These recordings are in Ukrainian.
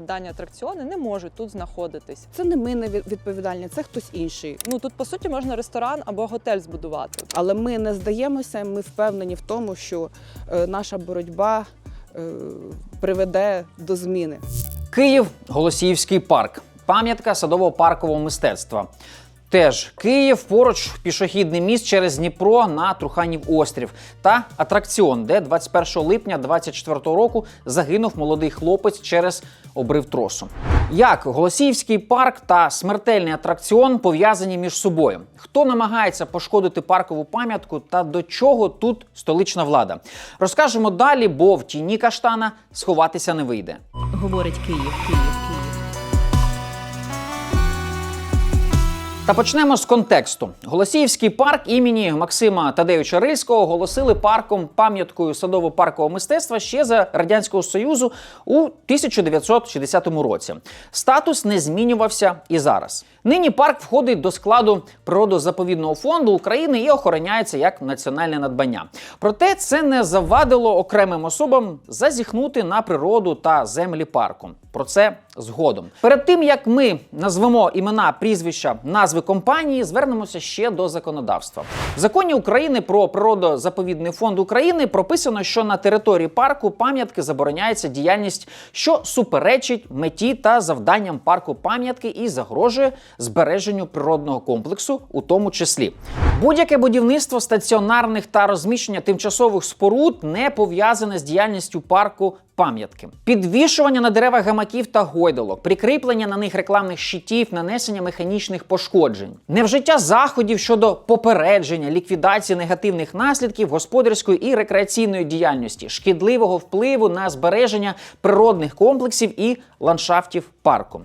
дані атракціони не можуть тут знаходитись. Це не ми не відповідальні, це хтось інший. Ну тут по суті можна ресторан або готель збудувати. Але ми не здаємося. Ми впевнені в тому, що е, наша боротьба е, приведе до зміни. Київ Голосіївський парк, пам'ятка садово-паркового мистецтва. Теж Київ поруч пішохідний міст через Дніпро на Труханів острів та атракціон, де 21 липня 24 року загинув молодий хлопець через обрив тросу. Як Голосіївський парк та смертельний атракціон пов'язані між собою? Хто намагається пошкодити паркову пам'ятку та до чого тут столична влада? Розкажемо далі, бо в тіні каштана сховатися не вийде. говорить Київ, Київ, Та почнемо з контексту. Голосіївський парк імені Максима Тадеюча Рильського оголосили парком пам'яткою садово-паркового мистецтва ще за радянського союзу у 1960 році. Статус не змінювався і зараз. Нині парк входить до складу природозаповідного фонду України і охороняється як національне надбання. Проте це не завадило окремим особам зазіхнути на природу та землі парку. Про це згодом. Перед тим як ми назвемо імена, прізвища, назви компанії, звернемося ще до законодавства. В законі України про природозаповідний фонд України прописано, що на території парку пам'ятки забороняється діяльність, що суперечить меті та завданням парку пам'ятки і загрожує збереженню природного комплексу, у тому числі. Будь-яке будівництво стаціонарних та розміщення тимчасових споруд не пов'язане з діяльністю парку пам'ятки. Підвішування на деревах гамаків та гойдалок, прикріплення на них рекламних щитів, нанесення механічних пошкоджень, невжиття заходів щодо попередження, ліквідації негативних наслідків господарської і рекреаційної діяльності, шкідливого впливу на збереження природних комплексів і ландшафтів парку.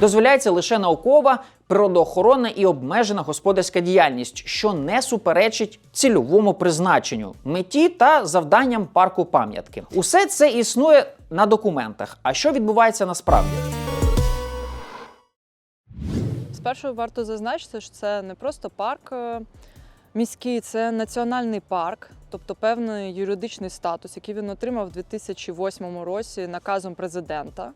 Дозволяється лише наукова природоохоронна і обмежена господарська діяльність, що не суперечить цільовому призначенню, меті та завданням парку пам'ятки. Усе це існує на документах. А що відбувається насправді? Спершу варто зазначити, що це не просто парк е, міський, це національний парк, тобто певний юридичний статус, який він отримав у 2008 році наказом президента.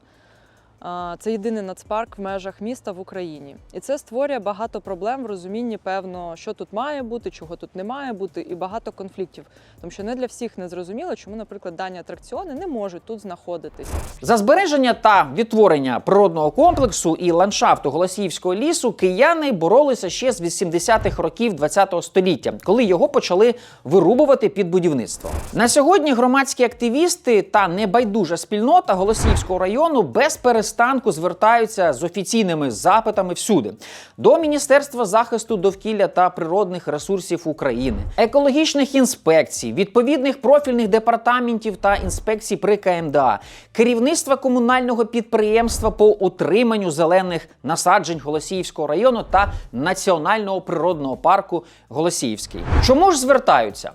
Це єдиний нацпарк в межах міста в Україні. І це створює багато проблем в розумінні, певно, що тут має бути, чого тут не має бути, і багато конфліктів. Тому що не для всіх не зрозуміло, чому, наприклад, дані атракціони не можуть тут знаходитись. За збереження та відтворення природного комплексу і ландшафту Голосіївського лісу кияни боролися ще з 80-х років ХХ століття, коли його почали вирубувати під будівництво. На сьогодні громадські активісти та небайдужа спільнота Голосіївського району без перестанку звертаються з офіційними запитами всюди до Міністерства захисту довкілля та природних ресурсів України, екологічних інспекцій, відповідних профільних департаментів та інспекцій при КМДА, керівництва комунального підприємства по утриманню зелених насаджень Голосіївського району та Національного природного парку Голосіївський. Чому ж звертаються?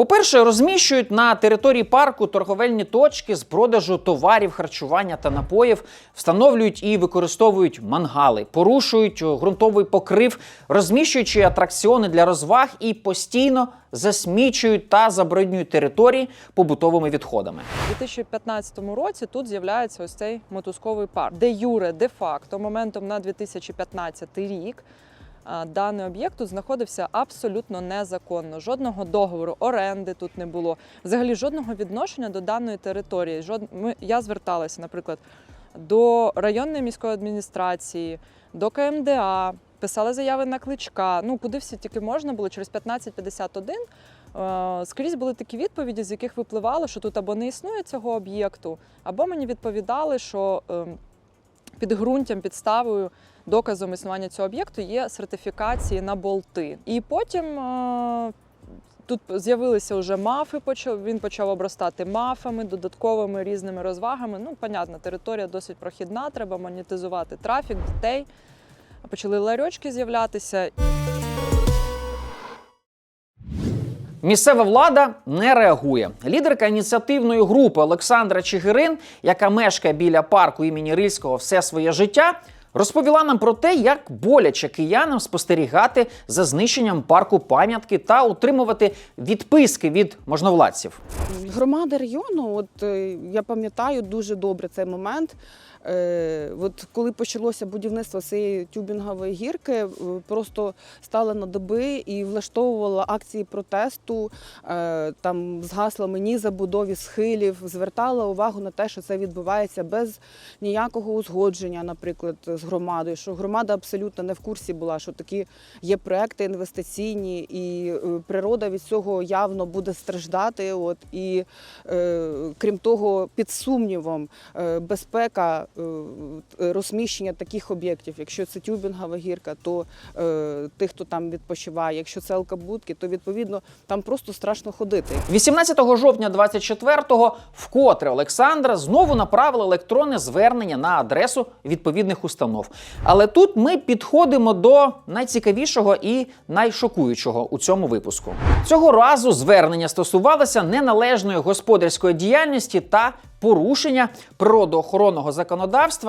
По-перше, розміщують на території парку торговельні точки з продажу товарів, харчування та напоїв, встановлюють і використовують мангали, порушують ґрунтовий покрив, розміщуючи атракціони для розваг і постійно засмічують та забруднюють території побутовими відходами. У 2015 році тут з'являється ось цей мотузковий парк, де юре, де факто, моментом на 2015 рік. Даний об'єкт знаходився абсолютно незаконно. Жодного договору оренди тут не було. Взагалі жодного відношення до даної території. Жод... Ми... Я зверталася, наприклад, до районної міської адміністрації, до КМДА, писали заяви на кличка. Ну куди всі тільки можна було через 1551 Е, Скрізь були такі відповіді, з яких випливало, що тут або не існує цього об'єкту, або мені відповідали, що ем, підґрунтям, підставою, доказом існування цього об'єкту є сертифікації на болти. І потім е, тут з'явилися вже мафи, почав, він почав обростати мафами, додатковими різними розвагами. Ну, понятно, територія досить прохідна, треба монетизувати трафік, дітей. Почали ларьочки з'являтися. Місцева влада не реагує. Лідерка ініціативної групи Олександра Чигирин, яка мешкає біля парку імені Рильського все своє життя, розповіла нам про те, як боляче киянам спостерігати за знищенням парку пам'ятки та отримувати відписки від можновладців. Громади району, от е, я пам'ятаю дуже добре цей момент. Е, от коли почалося будівництво цієї тюбінгової гірки, е, просто стала на доби і влаштовувала акції протесту е, там з гаслами ні забудові схилів, звертала увагу на те, що це відбувається без ніякого узгодження, наприклад, з громадою. Що громада абсолютно не в курсі була, що такі є проекти інвестиційні, і природа від цього явно буде страждати. От і крім того, під сумнівом безпека розміщення таких об'єктів. Якщо це тюбінгова гірка, то е, тих, хто там відпочиває. Якщо це алкабудки, то відповідно там просто страшно ходити. 18 жовтня 24-го вкотре Олександра знову направила електронне звернення на адресу відповідних установ. Але тут ми підходимо до найцікавішого і найшокуючого у цьому випуску. Цього разу звернення стосувалося неналежної господарської діяльності та порушення природоохоронного законодавства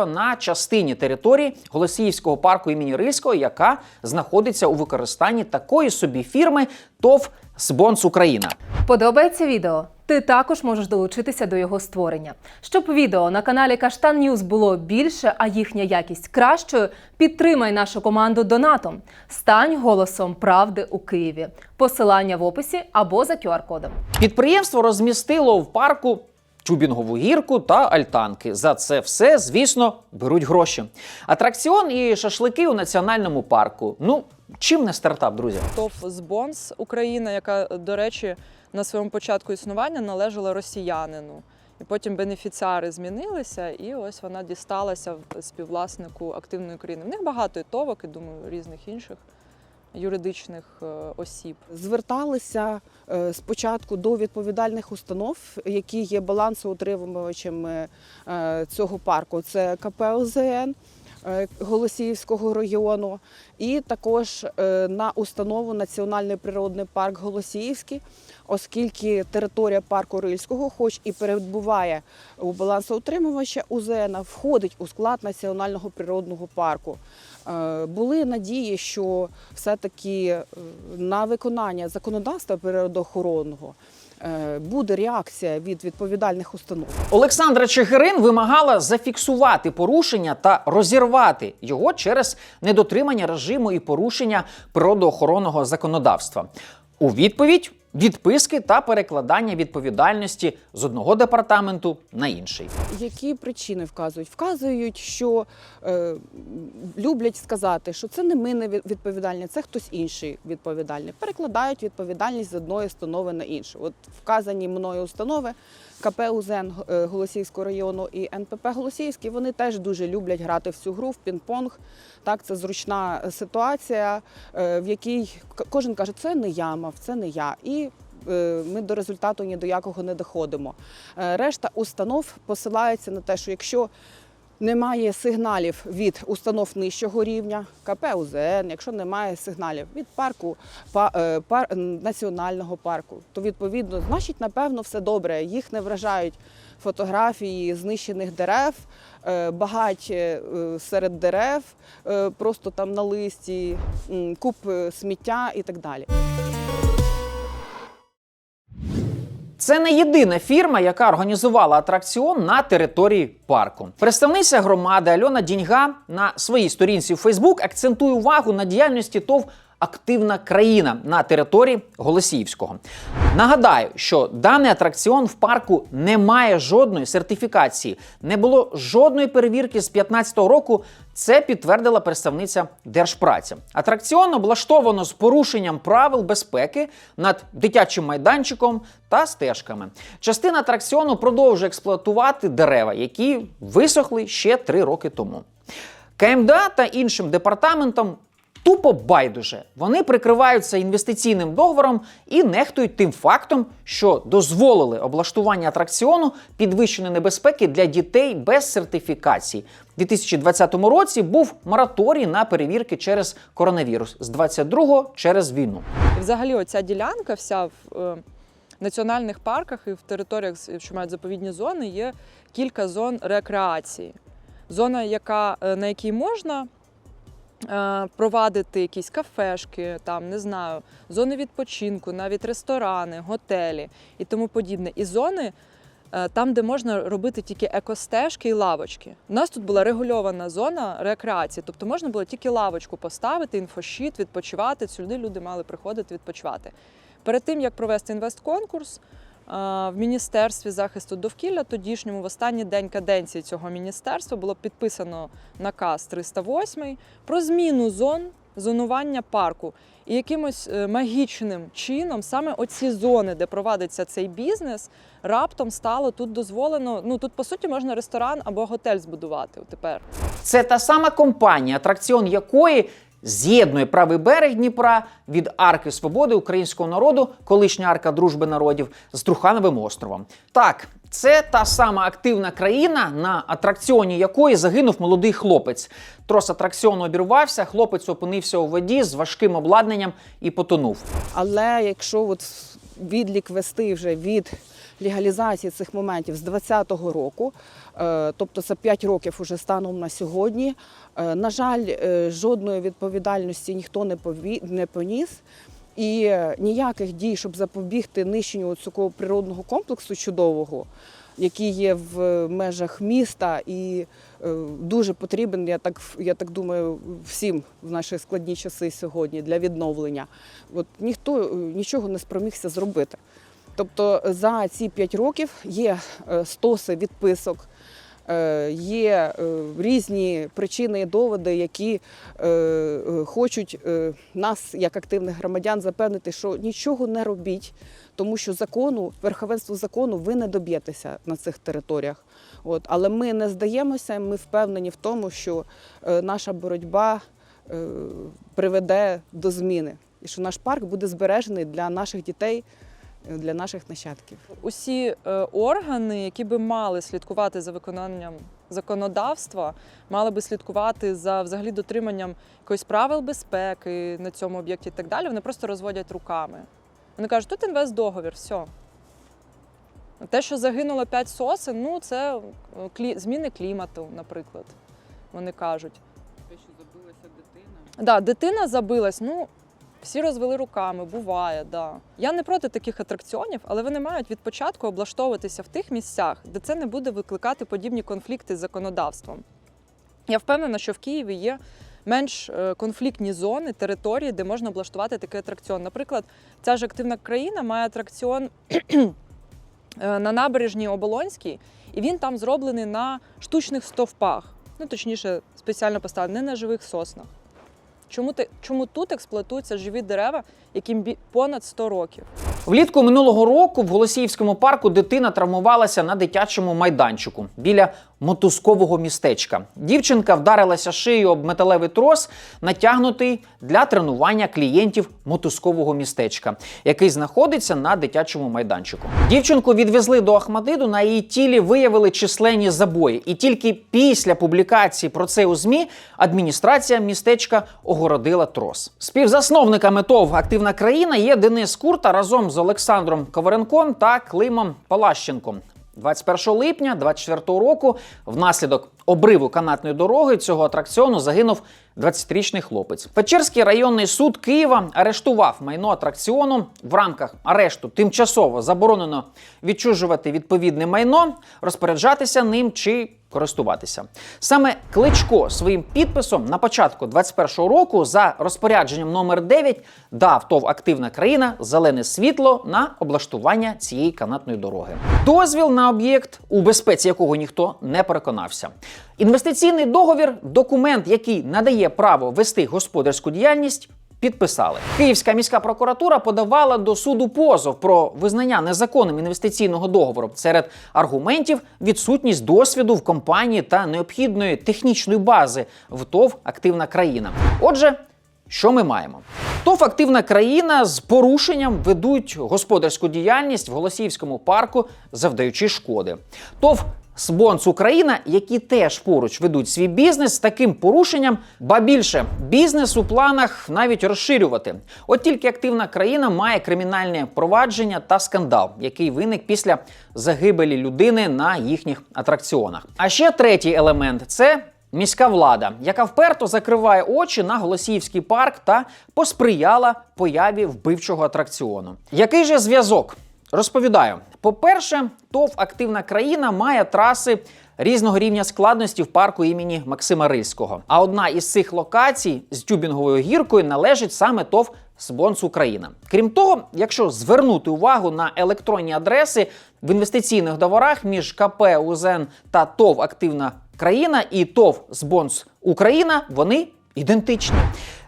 на частині території Голосіївського парку імені Рильського, яка знаходиться у використанні такої собі фірми ТОВ Сбонс Україна. Подобається відео? Ти також можеш долучитися до його створення. Щоб відео на каналі Каштан Ньюз було більше, а їхня якість кращою, підтримай нашу команду донатом. Стань голосом правди у Києві. Посилання в описі або за QR-кодом. Підприємство розмістило в парку тюбінгову гірку та альтанки. За це все, звісно, беруть гроші. Атракціон і шашлики у національному парку. Ну, чим не стартап, друзі? ТОВ «Збонс» Україна, яка, до речі, на своєму початку існування належала росіянину. І потім бенефіціари змінилися, і ось вона дісталася співвласнику активної країни. В них багато і товок, і думаю, різних інших юридичних е, осіб. Зверталися е, спочатку до відповідальних установ, які є балансоутримувачами е, цього парку. Це КП ОЗН Голосіївського району, і також е, на установу Національний природний парк Голосіївський, оскільки територія парку Рильського, хоч і перебуває у балансоутримувача УЗН, входить у склад Національного природного парку. Е, Були надії, що все-таки е, на виконання законодавства природоохоронного е, буде реакція від відповідальних установ. Олександра Чигирин вимагала зафіксувати порушення та розірвати його через недотримання режиму і порушення природоохоронного законодавства. У відповідь відписки та перекладання відповідальності з одного департаменту на інший. Які причини вказують? Вказують, що е, люблять сказати, що це не ми не від- відповідальні, це хтось інший відповідальний. Перекладають відповідальність з одної установи на іншу. От вказані мною установи КП УЗН е, Голосіївського району і НПП Голосіївський, вони теж дуже люблять грати в цю гру, в пінг-понг. Так, це зручна ситуація, е, в якій кожен каже, це не я мав, це не я. І е, ми до результату ні до якого не доходимо. Е, Решта установ посилаються на те, що якщо немає сигналів від установ нижчого рівня, КП УЗН, якщо немає сигналів від парку па- е, пар, національного парку, то відповідно, значить, напевно, все добре. Їх не вражають фотографії знищених дерев, е, багать е, серед дерев, е, просто там на листі, куп е, сміття і так далі. Це не єдина фірма, яка організувала атракціон на території парку. Представниця громади Альона Діньга на своїй сторінці у Фейсбук акцентує увагу на діяльності ТОВ Активна країна на території Голосіївського. Нагадаю, що даний атракціон в парку не має жодної сертифікації, не було жодної перевірки з 2015 року. Це підтвердила представниця Держпраці. Атракціон облаштовано з порушенням правил безпеки над дитячим майданчиком та стежками. Частина атракціону продовжує експлуатувати дерева, які висохли ще три роки тому. КМДА та іншим департаментам тупо байдуже. Вони прикриваються інвестиційним договором і нехтують тим фактом, що дозволили облаштування атракціону підвищеної небезпеки для дітей без сертифікації. У 2020 році був мораторій на перевірки через коронавірус, з 22-го через війну. Взагалі оця ділянка вся в е, національних парках і в територіях, що мають заповідні зони, є кілька зон рекреації. Зона, яка, е, на якій можна провадити якісь кафешки, там, не знаю, зони відпочинку, навіть ресторани, готелі і тому подібне. І зони е, там, де можна робити тільки екостежки і лавочки. У нас тут була регульована зона рекреації, тобто можна було тільки лавочку поставити, інфощит, відпочивати. Сюди люди мали приходити відпочивати. Перед тим як провести інвестконкурс, е, в Міністерстві захисту довкілля, тодішньому в останній день каденції цього міністерства було підписано наказ 308 про зміну зон зонування парку. І якимось е, магічним чином саме оці зони, де провадиться цей бізнес, раптом стало тут дозволено. Ну тут по суті можна ресторан або готель збудувати тепер. Це та сама компанія, атракціон якої з'єднує правий берег Дніпра від Арки Свободи українського народу, колишня арка дружби народів з Трухановим островом. Так, це та сама активна країна, на атракціоні якої загинув молодий хлопець. Трос атракціону обірвався, хлопець опинився у воді з важким обладнанням і потонув. Але якщо от відлік вести вже від легалізації цих моментів з 2020 року, е, тобто це 5 років уже станом на сьогодні, е, на жаль, е, жодної відповідальності ніхто не поніс. І ніяких дій, щоб запобігти нищенню цього природного комплексу чудового, який є в межах міста і е, дуже потрібен, я так, я так думаю, всім в наші складні часи сьогодні для відновлення. От ніхто е, нічого не спромігся зробити. Тобто за ці п'ять років є е, стоси відписок, е, є е, різні причини і доводи, які е, е, хочуть е, нас, як активних громадян, запевнити, що нічого не робіть, тому що закону, верховенству закону ви не доб'єтеся на цих територіях. От. Але ми не здаємося, ми впевнені в тому, що е, наша боротьба е, приведе до зміни, і що наш парк буде збережений для наших дітей, е, для наших нащадків. Усі органи, які би мали слідкувати за виконанням законодавства, мали би слідкувати за взагалі дотриманням якоїсь правил безпеки на цьому об'єкті і так далі. Вони просто розводять руками. Вони кажуть, тут інвестдоговір, все. Те, що загинуло 5 сосен, ну це е, клі... зміни клімату, наприклад. Вони кажуть. Те, що забилася дитина. Да, дитина забилась, ну всі розвели руками, буває, да. Я не проти таких атракціонів, але вони мають від початку облаштовуватися в тих місцях, де це не буде викликати подібні конфлікти з законодавством. Я впевнена, що в Києві є менш е, конфліктні зони, території, де можна облаштувати такий атракціон. Наприклад, ця ж активна країна має атракціон е, на набережній Оболонській, і він там зроблений на штучних стовпах. Ну, точніше, спеціально поставлений, не на живих соснах. Чому, ти, чому тут експлуатуються живі дерева, яким бі- понад 100 років? Влітку минулого року в Голосіївському парку дитина травмувалася на дитячому майданчику біля мотузкового містечка. Дівчинка вдарилася шиєю об металевий трос, натягнутий для тренування клієнтів мотузкового містечка, який знаходиться на дитячому майданчику. Дівчинку відвезли до Ахмадиду. На її тілі виявили численні забої, і тільки після публікації про це у змі адміністрація містечка огородила трос. Співзасновниками ТОВ Активна країна є Денис Курта разом з Олександром Коваренком та Климом Палащенком. 21 липня 2024 року внаслідок обриву канатної дороги цього атракціону загинув 20-річний хлопець. Печерський районний суд Києва арештував майно атракціону в рамках арешту. Тимчасово заборонено відчужувати відповідне майно, розпоряджатися ним чи користуватися. Саме Кличко своїм підписом на початку 21-го року за розпорядженням номер 9 дав ТОВ активна країна зелене світло на облаштування цієї канатної дороги. Дозвіл на об'єкт, у безпеці якого ніхто не переконався. Інвестиційний договір документ, який надає право вести господарську діяльність. Підписали. Київська міська прокуратура подавала до суду позов про визнання незаконним інвестиційного договору. Серед аргументів відсутність досвіду в компанії та необхідної технічної бази в ТОВ активна країна. Отже, що ми маємо? ТОВ активна країна з порушенням ведуть господарську діяльність в Голосіївському парку, завдаючи шкоди. ТОВ Спонс Україна, які теж поруч ведуть свій бізнес з таким порушенням, ба більше бізнес у планах навіть розширювати. От тільки активна країна має кримінальне провадження та скандал, який виник після загибелі людини на їхніх атракціонах. А ще третій елемент це. Міська влада, яка вперто закриває очі на Голосіївський парк та посприяла появі вбивчого атракціону. Який же зв'язок? Розповідаю, По-перше, ТОВ активна країна має траси різного рівня складності в парку імені Максима Рильського. А одна із цих локацій з тюбінговою гіркою належить саме ТОВ Спонс Україна. Крім того, якщо звернути увагу на електронні адреси в інвестиційних договорах між КП УЗН та ТОВ Активна країна і ТОВ Збонс Україна, вони ідентичні.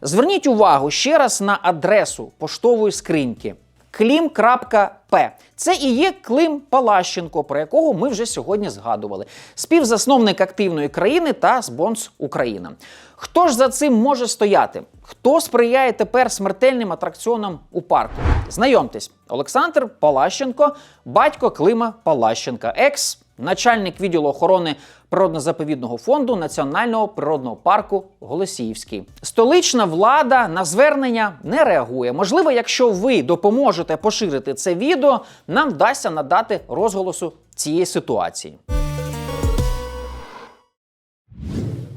Зверніть увагу ще раз на адресу поштової скриньки Клім.П. Це і є Клим Палащенко, про якого ми вже сьогодні згадували. Співзасновник активної країни та Збонс Україна. Хто ж за цим може стояти? Хто сприяє тепер смертельним атракціонам у парку? Знайомтесь, Олександр Палащенко, батько Клима Палащенка, екс начальник відділу охорони природно-заповідного фонду Національного природного парку Голосіївський. Столична влада на звернення не реагує. Можливо, якщо ви допоможете поширити це відео, нам вдасться надати розголосу цієї ситуації.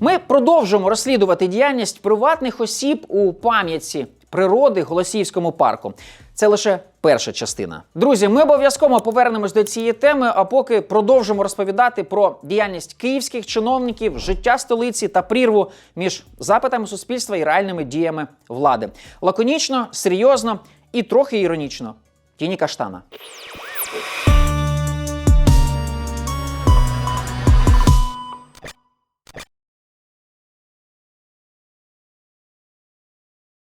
Ми продовжуємо розслідувати діяльність приватних осіб у пам'ятці природи Голосіївському парку. Це лише перша частина. Друзі, ми обов'язково повернемось до цієї теми, а поки продовжимо розповідати про діяльність київських чиновників, життя столиці та прірву між запитами суспільства і реальними діями влади. Лаконічно, серйозно і трохи іронічно. Тіні Каштана.